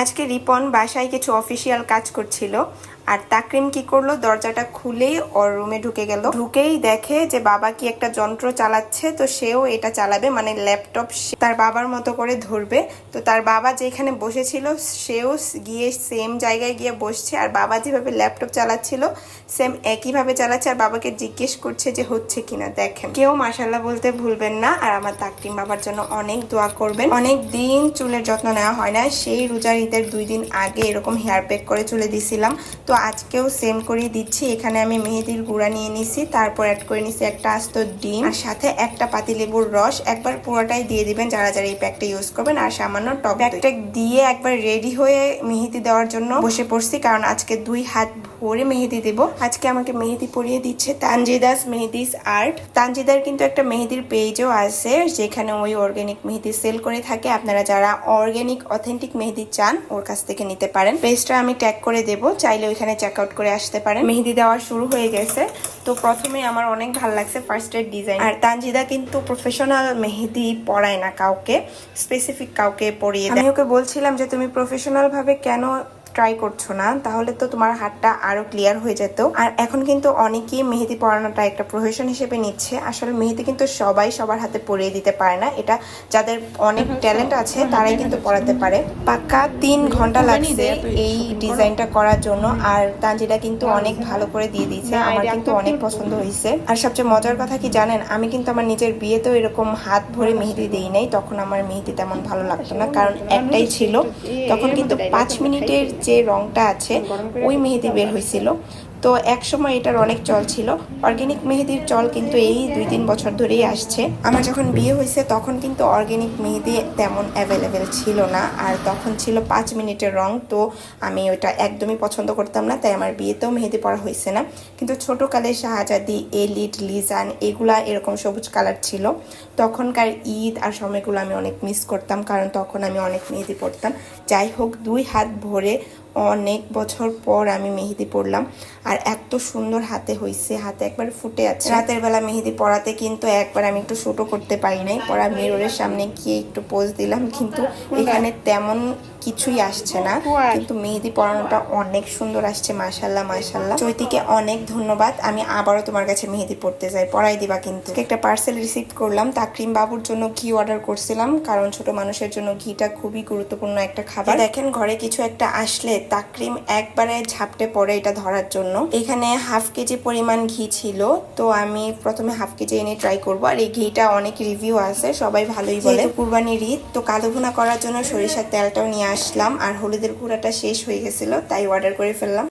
আজকে রিপন বাসায় কিছু অফিসিয়াল কাজ করছিল। আর তাকরিম কি করল? দরজাটা খুলেই ওর রুমে ঢুকে গেল। ঢুকেই দেখে যে বাবা কি একটা যন্ত্র চালাচ্ছে, তো সেও এটা চালাবে মানে ল্যাপটপ তার বাবার মতো করে ধরবে। তো তার বাবা যেখানে বসেছিল, সেও গিয়ে সেম জায়গায় গিয়ে বসছে। আর বাবা যেভাবে ল্যাপটপ চালাচ্ছিল সেম একইভাবে চালাচ্ছে। আর বাবাকে জিজ্ঞেস করছে যে হচ্ছে কিনা, দেখেন। কেউ মাসাল্লাহ বলতে ভুলবেন না। আর আমার তাকরিম বাবার জন্য অনেক দোয়া করবেন। অনেক দিন চুলের যত্ন নেওয়া হয় না সেই রোজার ঈদের দুই দিন আগে এরকম হেয়ার প্যাক করে চলে দিছিলাম। তো আজকেও সেম করে দিচ্ছি। এখানে আমি মেহেদির গুঁড়া নিয়ে নিছি, তারপর অ্যাড করে নিছি একটা আস্ত ডিম, আর সাথে একটা পাতিলেবুর রস। একবার পুরোটাই দিয়ে দিবেন যারা যারা এই প্যাকটা ইউজ করবেন, আর সামান্য টক প্যাকটা দিয়ে একবার রেডি হয়ে মেহেদি দেওয়ার জন্য বসে পড়ছি, কারণ আজকে দুই হাত ভরে মেহেদি দেব। আজকে আমাকে মেহেদি পরিয়ে দিচ্ছে তানজিদাস মেহেদিস আর্ট। তানজিদার কিন্তু একটা মেহেদির পেজও আছে, যেখানে ওই অর্গানিক মেহেদি সেল করে থাকে। আপনারা যারা অর্গানিক অথেন্টিক মেহেদি চান, ওর কাছ থেকে নিতে পারেন। পেজটা আমি ট্যাগ করে দেব, চাইলে ওইখানে চেক আউট করে আসতে পারেন। মেহেদি দেওয়া শুরু হয়ে গেছে। তো প্রথমে আমার অনেক ভালো লাগছে ফার্স্ট এর ডিজাইন আর তানজিদা কিন্তু প্রফেশনাল মেহেদি পড়ায় না কাউকে স্পেসিফিক কাউকে পড়িয়ে আমি ওকে বলছিলাম যে, তুমি প্রফেশনাল ভাবে কেন ট্রাই করছ না তাহলে তো তোমার হাতটা আরও ক্লিয়ার হয়ে যেত। আর এখন কিন্তু অনেকেই মেহেদি পরানোটা একটা প্রফেশন হিসেবে নিচ্ছে। আসলে মেহেদি কিন্তু সবাই সবার হাতে পরিয়ে দিতে পারে না। এটা যাদের অনেক ট্যালেন্ট আছে তারাই কিন্তু পড়াতে পারে। পাক্কা তিন ঘণ্টা লাগছে এই ডিজাইনটা করার জন্য। আর তানজিরা কিন্তু অনেক ভালো করে দিয়ে দিয়েছে। আমার কিন্তু অনেক পছন্দ হয়েছে। আর সবচেয়ে মজার কথা কি জানেন? আমি কিন্তু আমার নিজের বিয়েতেও এরকম হাত ভরে মেহেদি দিই নাই। তখন আমার মেহেদি তেমন ভালো লাগতো না। কারণ একটাই ছিল। তখন কিন্তু পাঁচ মিনিটের যে রংটা আছে ওই মেহেদি বের হয়েছিল। তো এক সময় এটার অনেক চল ছিল। অর্গানিক মেহেদির চল কিন্তু এই দুই তিন বছর ধরেই আসছে। আমার যখন বিয়ে হয়েছে, তখন কিন্তু অর্গানিক মেহেদি তেমন অ্যাভেলেবেল ছিল না। আর তখন ছিল পাঁচ মিনিটের রং, তো আমি ওটা একদমই পছন্দ করতাম না, তাই আমার বিয়েতেও মেহেদি পরা হয়েছে না। কিন্তু ছোটোকালে শাহজাদি এলিড লিজান এগুলা এরকম সবুজ কালার ছিল। তখনকার ঈদ আর সময়গুলো আমি অনেক মিস করতাম, কারণ তখন আমি অনেক মেহেদি পরতাম। যাই হোক, দুই হাত ভরে অনেক বছর পর আমি মেহেদি পরলাম। আর এত সুন্দর হাতে হয়েছে হাতে একবার ফুটে আছে। রাতের বেলা মেহেদি পরাতে কিন্তু একবার আমি একটু শুটও করতে পারি নাই। পরা মিররের সামনে গিয়ে একটু পোজ দিলাম, কিন্তু এখানে তেমন কিছুই আসছে না। কিন্তু মেহেদি পরানোটা অনেক সুন্দর আসছে মাশাল্লাহ মাশাল্লাহ চৈতিকে অনেক ধন্যবাদ। আমি আবারও তোমার কাছে মেহেদি পড়তে যাই পড়াই দিবা কিন্তু। একটা পার্সেল রিসিভ করলাম তাকরিম বাবুর জন্য ঘি অর্ডার করছিলাম কারণ ছোট মানুষের জন্য ঘিটা খুবই গুরুত্বপূর্ণ একটা খাবার। দেখেন ঘরে কিছু একটা আসলে তাকরিম একবারে ঝাপটে পড়ে এটা ধরার জন্য। এখানে হাফ কেজি পরিমাণ ঘি ছিল তো আমি প্রথমে হাফ কেজি এনে ট্রাই করব। আর এই ঘিটা অনেক রিভিউ আছে সবাই ভালোই বলে। কুরবানির ঈদ তো কালো ভুনা করার জন্য সরিষার তেলটাও নিয়ে আসলাম আর হলুদের গুঁড়াটা শেষ হয়ে গেছিল তাই অর্ডার করে ফেললাম।